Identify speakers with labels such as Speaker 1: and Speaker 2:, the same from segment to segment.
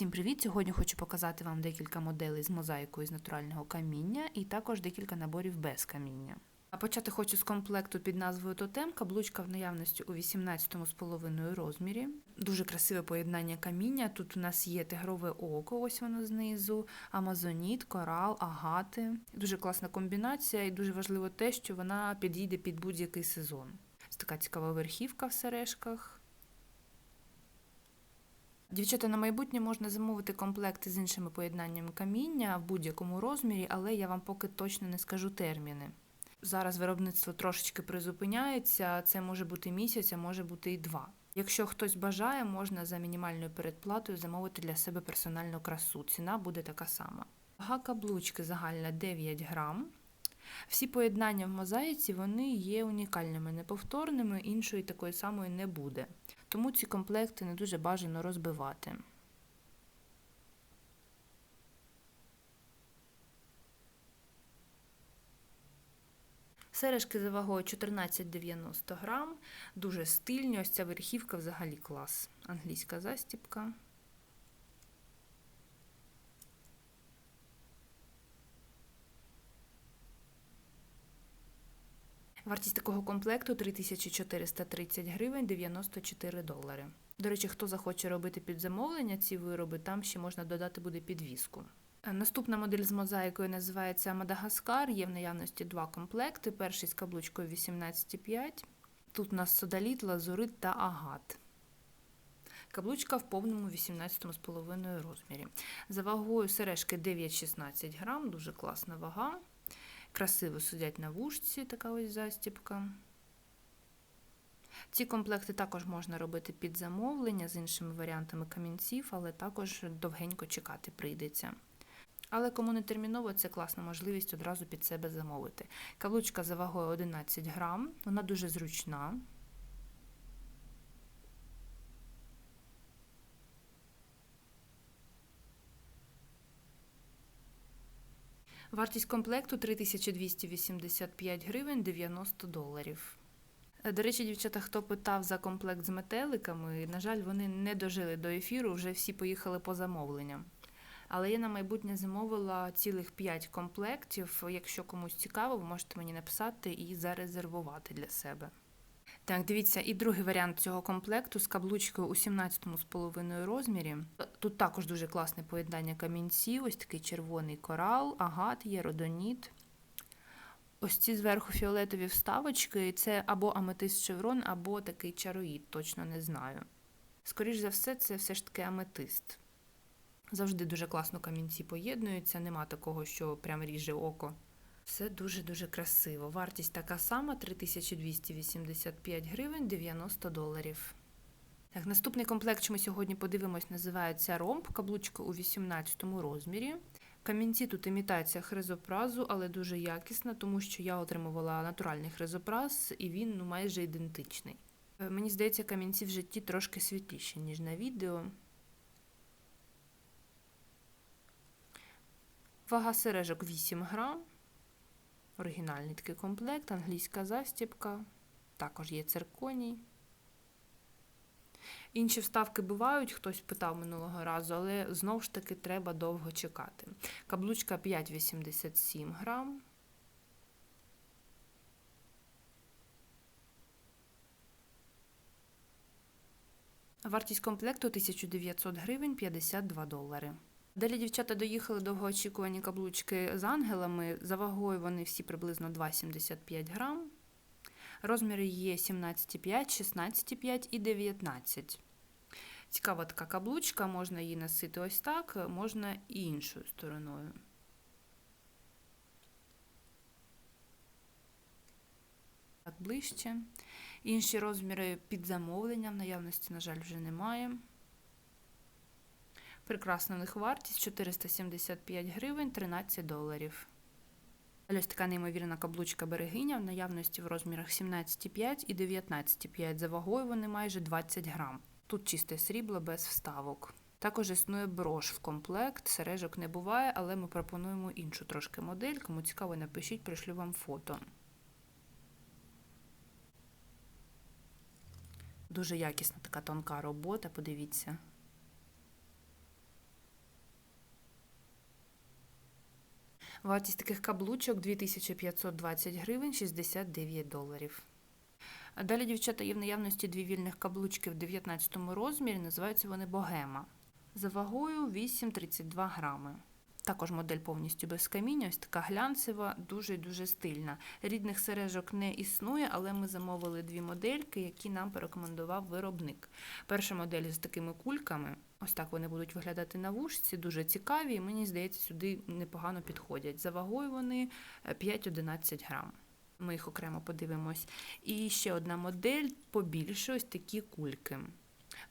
Speaker 1: Всім привіт! Сьогодні хочу показати вам декілька моделей з мозаїкою з натурального каміння і також декілька наборів без каміння. А почати хочу з комплекту під назвою Тотем. Каблучка в наявності у 18,5 розмірі. Дуже красиве поєднання каміння. Тут у нас є тигрове око, ось воно знизу, амазоніт, корал, агати. Дуже класна комбінація, і дуже важливо те, що вона підійде під будь-який сезон. Ось така цікава верхівка в сережках. Дівчата, на майбутнє можна замовити комплекти з іншими поєднаннями каміння в будь-якому розмірі, але я вам поки точно не скажу терміни. Зараз виробництво трошечки призупиняється, це може бути місяць, а може бути і два. Якщо хтось бажає, можна за мінімальною передплатою замовити для себе персональну красу. Ціна буде така сама. Вага каблучки загальна 9 грам. Всі поєднання в мозаїці вони є унікальними, неповторними, іншої такої самої не буде. Тому ці комплекти не дуже бажано розбивати. Сережки за вагою 14,90 грам, дуже стильні. Ось ця верхівка взагалі клас. Англійська застіпка. Вартість такого комплекту 3430 гривень 94 долари. До речі, хто захоче робити під замовлення ці вироби, там ще можна додати буде підвіску. Е, Наступна модель з мозаїкою називається Мадагаскар. Є в наявності два комплекти. Перший з каблучкою 18,5. Тут у нас содаліт, лазурит та агат. Каблучка в повному 18,5 розмірі. За вагою сережки 9-16 грам, дуже класна вага. Красиво сидять на вушці, така ось застіпка. Ці комплекти також можна робити під замовлення з іншими варіантами камінців, але також довгенько чекати прийдеться. Але кому не терміново, це класна можливість одразу під себе замовити. Каблучка за вагою 11 грам, вона дуже зручна. Вартість комплекту 3285 гривень 90 доларів. Е, До речі, дівчата, хто питав за комплект з метеликами, на жаль, вони не дожили до ефіру, вже всі поїхали по замовленням. Але я на майбутнє замовила цілих 5 комплектів. Якщо комусь цікаво, ви можете мені написати і зарезервувати для себе. Так, дивіться, і другий варіант цього комплекту з каблучкою у 17,5 розмірі. Тут також дуже класне поєднання камінців, ось такий червоний корал, агат, є родоніт. Ось ці зверху фіолетові вставочки, це або аметист шеврон, або такий чароїд, точно не знаю. Скоріш за все, це все ж таки аметист. Завжди дуже класно камінці поєднуються, нема такого, що прям ріже око. Все дуже-дуже красиво. Вартість така сама 3285 гривень 90 доларів. Так, наступний комплект, що ми сьогодні подивимось, називається ромб, каблучка у 18 розмірі. Камінці тут імітація хризопразу, але дуже якісна, тому що я отримувала натуральний хризопраз, і він ну, майже ідентичний. Е, Мені здається, камінці в житті трошки світліші, ніж на відео. Вага сережок 8 грам. Оригінальний такий комплект, англійська застіпка, також є цирконій. Інші вставки бувають, хтось питав минулого разу, але знову ж таки треба довго чекати. Каблучка 5,87 грам. Вартість комплекту 1900 гривень 52 долари. Далі дівчата доїхали довгоочікувані каблучки з ангелами. За вагою вони всі приблизно 2,75 грам. Розміри є 17,5, 16,5 і 19. Цікава така каблучка, можна її носити ось так, можна і іншою стороною. Так, ближче. Інші розміри під замовленням, наявності, на жаль, вже немає. Прекрасна у них вартість 475 гривень 13 доларів. Ось така неймовірна каблучка берегиня в наявності в розмірах 17,5 і 19,5. За вагою вони майже 20 грам. Тут чисте срібло без вставок. Також існує брош в комплект, сережок не буває, але ми пропонуємо іншу трошки модель. Кому цікаво, напишіть, пришлю вам фото. Дуже якісна така тонка робота, подивіться. Вартість таких каблучок 2520 гривень 69 доларів. Далі, дівчата, є в наявності дві вільних каблучки в 19 розмірі, називаються вони Богема. За вагою 8,32 грами. Також модель повністю без каміння, ось така глянцева, дуже дуже стильна. Рідних сережок не існує, але ми замовили дві модельки, які нам порекомендував виробник. Перша модель з такими кульками. Ось так вони будуть виглядати на вушці, дуже цікаві, і мені здається, сюди непогано підходять. За вагою вони е, 5-11 грам. Ми їх окремо подивимось. І ще одна модель побільше, ось такі кульки.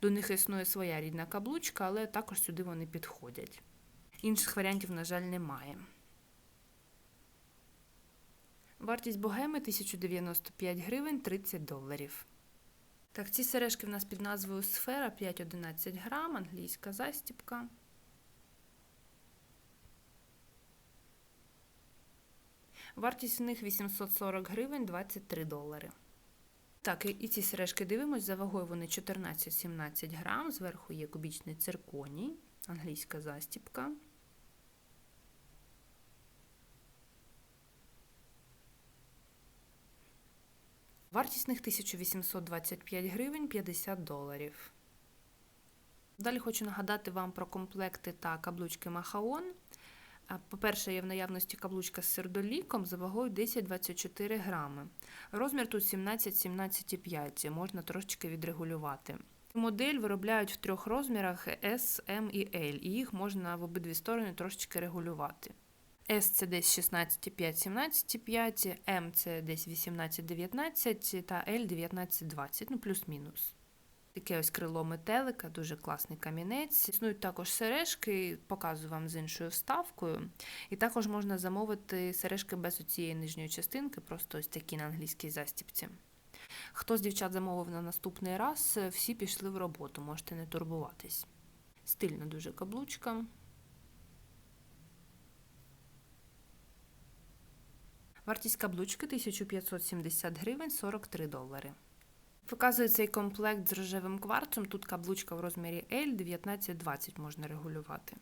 Speaker 1: До них існує своя рідна каблучка, але також сюди вони підходять. Інших варіантів, на жаль, немає. Вартість богеми 1095 гривень 30 доларів. Так, ці сережки в нас під назвою Сфера 5-11 грам, англійська застіпка. Вартість у них 840 гривень 23 долари. Так, і- ці сережки дивимось, за вагою вони 14-17 грам, зверху є кубічний цирконій, англійська застіпка. Вартість них 1825 гривень 50 доларів. Далі хочу нагадати вам про комплекти та каблучки Махаон. По-перше, є в наявності каблучка з сердоліком за вагою 10-24 грами. Розмір тут 17-17,5, можна трошечки відрегулювати. Модель виробляють в трьох розмірах S, M і L, і їх можна в обидві сторони трошечки регулювати. S це десь 16,5-17,5, M це десь 18-19 та L 19-20, ну плюс-мінус. Таке ось крило метелика, дуже класний камінець. Існують також сережки, показую вам з іншою вставкою. І також можна замовити сережки без оцієї нижньої частинки, просто ось такі на англійській застіпці. Хто з дівчат замовив на наступний раз, всі пішли в роботу, можете не турбуватись. Стильна дуже каблучка. Вартість каблучки 1570 гривень 43 долари. Показує цей комплект з рожевим кварцем. Тут каблучка в розмірі L 19-20 можна регулювати.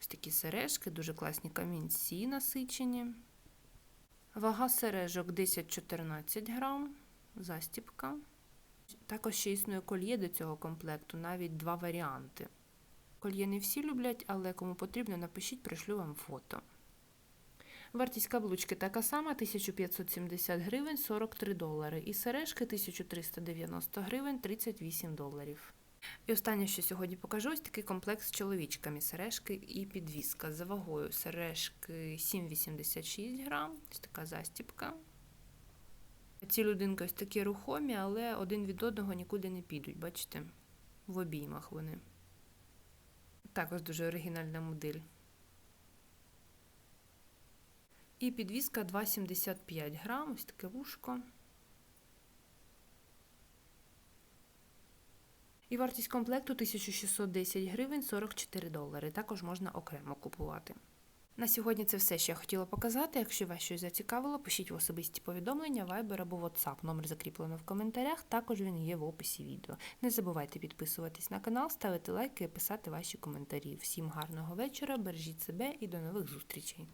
Speaker 1: Ось такі сережки, дуже класні камінці насичені. Вага сережок 10-14 грам, застіпка. Також ще існує кольє до цього комплекту, навіть два варіанти. Кольє не всі люблять, але кому потрібно, напишіть, пришлю вам фото. Вартість каблучки така сама 1570 гривень 43 долари. І сережки 1390 гривень 38 доларів. І останнє, що сьогодні покажу, ось такий комплект з чоловічками. Сережки і підвіска. За вагою сережки 7,86 грам. Ось така застіпка. Ці людинки ось такі рухомі, але один від одного нікуди не підуть, бачите? В обіймах вони. Також дуже оригінальна модель. І підвіска 2,75 грам, ось таке вушко. І вартість комплекту 1610 гривень 44 долари. Також можна окремо купувати. На сьогодні це все, що я хотіла показати. Якщо вас щось зацікавило, пишіть в особисті повідомлення, Viber або WhatsApp. Номер закріплено в коментарях, також він є в описі відео. Не забувайте підписуватись на канал, ставити лайки і писати ваші коментарі. Всім гарного вечора, бережіть себе і до нових зустрічей!